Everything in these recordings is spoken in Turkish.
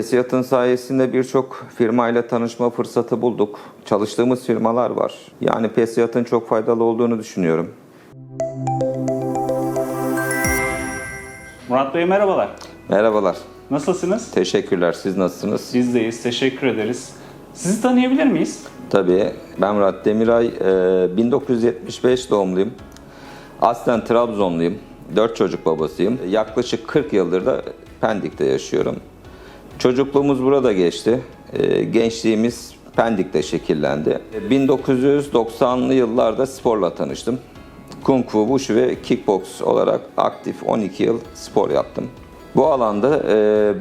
Pesiyat'ın sayesinde birçok firmayla tanışma fırsatı bulduk. Çalıştığımız firmalar var. Yani Pesiyat'ın çok faydalı olduğunu düşünüyorum. Murat Bey merhabalar. Merhabalar. Nasılsınız? Teşekkürler. Siz nasılsınız? Biz deyiz. Teşekkür ederiz. Sizi tanıyabilir miyiz? Tabii. Ben Murat Demiray. Ee, 1975 doğumluyum. Aslen Trabzonluyum. Dört çocuk babasıyım. Yaklaşık 40 yıldır da Pendik'te yaşıyorum. Çocukluğumuz burada geçti. Ee, Gençliğimiz Pendik'te şekillendi. 1990'lı yıllarda sporla tanıştım. Kung Fu, Wushu ve Kickbox olarak aktif 12 yıl spor yaptım. Bu alanda e,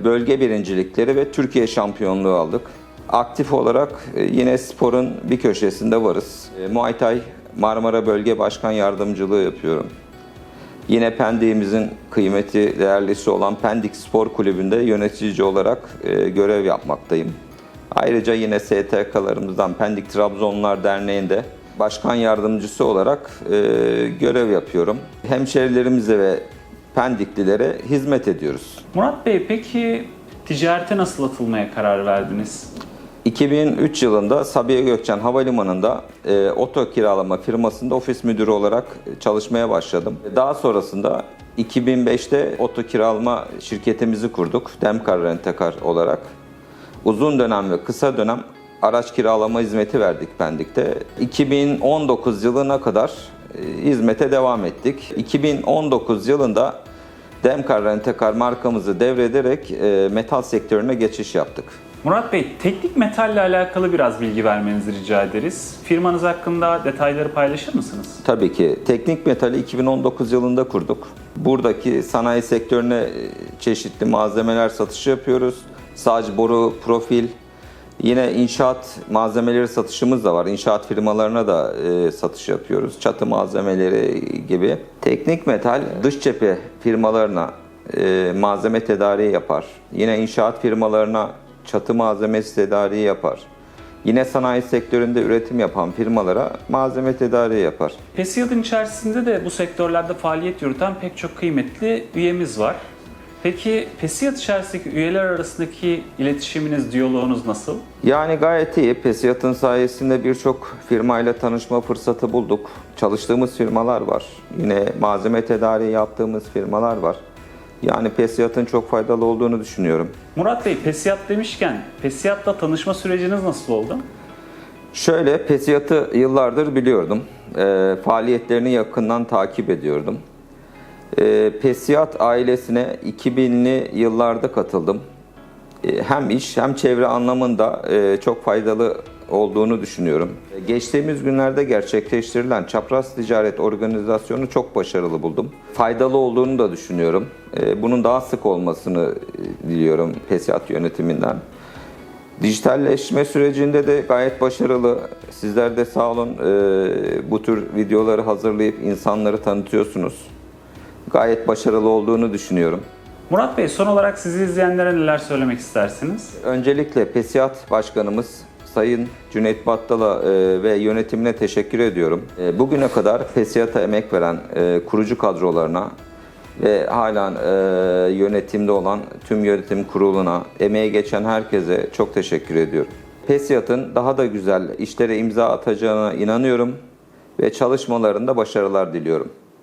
bölge birincilikleri ve Türkiye şampiyonluğu aldık. Aktif olarak e, yine sporun bir köşesinde varız. E, Muay Thai Marmara Bölge Başkan Yardımcılığı yapıyorum. Yine Pendik'imizin kıymeti değerlisi olan Pendik Spor Kulübü'nde yönetici olarak e, görev yapmaktayım. Ayrıca yine STK'larımızdan Pendik Trabzonlar Derneği'nde başkan yardımcısı olarak e, görev yapıyorum. Hemşerilerimize ve Pendiklilere hizmet ediyoruz. Murat Bey peki ticarete nasıl atılmaya karar verdiniz? 2003 yılında Sabiha Gökçen Havalimanı'nda e, oto kiralama firmasında ofis müdürü olarak çalışmaya başladım. Daha sonrasında 2005'te oto kiralama şirketimizi kurduk. Demkar Rentekar olarak. Uzun dönem ve kısa dönem araç kiralama hizmeti verdik Pendik'te. 2019 yılına kadar e, hizmete devam ettik. 2019 yılında Demkar Rentekar markamızı devrederek e, metal sektörüne geçiş yaptık. Murat Bey teknik metalle alakalı biraz bilgi vermenizi rica ederiz. Firmanız hakkında detayları paylaşır mısınız? Tabii ki. Teknik Metal'i 2019 yılında kurduk. Buradaki sanayi sektörüne e, çeşitli malzemeler satışı yapıyoruz. Saç, boru, profil, yine inşaat malzemeleri satışımız da var. İnşaat firmalarına da e, satış yapıyoruz. Çatı malzemeleri gibi. Teknik Metal dış cephe firmalarına e, malzeme tedariği yapar. Yine inşaat firmalarına çatı malzemesi tedariği yapar. Yine sanayi sektöründe üretim yapan firmalara malzeme tedariği yapar. Pesiyat'ın içerisinde de bu sektörlerde faaliyet yürüten pek çok kıymetli üyemiz var. Peki Pesiyat içerisindeki üyeler arasındaki iletişiminiz, diyaloğunuz nasıl? Yani gayet iyi. Pesiyat'ın sayesinde birçok firmayla tanışma fırsatı bulduk. Çalıştığımız firmalar var. Yine malzeme tedariği yaptığımız firmalar var. Yani Pesiyat'ın çok faydalı olduğunu düşünüyorum. Murat Bey, Pesiyat demişken Pesiyat'la tanışma süreciniz nasıl oldu? Şöyle Pesiyat'ı yıllardır biliyordum. Eee, faaliyetlerini yakından takip ediyordum. Eee Pesiyat ailesine 2000'li yıllarda katıldım. Eee, hem iş hem çevre anlamında eee, çok faydalı olduğunu düşünüyorum. Geçtiğimiz günlerde gerçekleştirilen Çapraz Ticaret Organizasyonu çok başarılı buldum. Faydalı olduğunu da düşünüyorum. Eee, Bunun daha sık olmasını e, diliyorum Pesiyat yönetiminden. Dijitalleşme sürecinde de gayet başarılı. Sizler de sağ olun e, bu tür videoları hazırlayıp insanları tanıtıyorsunuz. Gayet başarılı olduğunu düşünüyorum. Murat Bey, son olarak sizi izleyenlere neler söylemek istersiniz? Öncelikle Pesiyat Başkanımız Sayın Cüneyt Battal'a e, ve yönetimine teşekkür ediyorum. E, Bugüne kadar Pesiyat'a emek veren e, kurucu kadrolarına ve halen yönetimde olan tüm yönetim kuruluna, emeğe geçen herkese çok teşekkür ediyorum. Pesiyat'ın daha da güzel işlere imza atacağına inanıyorum ve çalışmalarında başarılar diliyorum.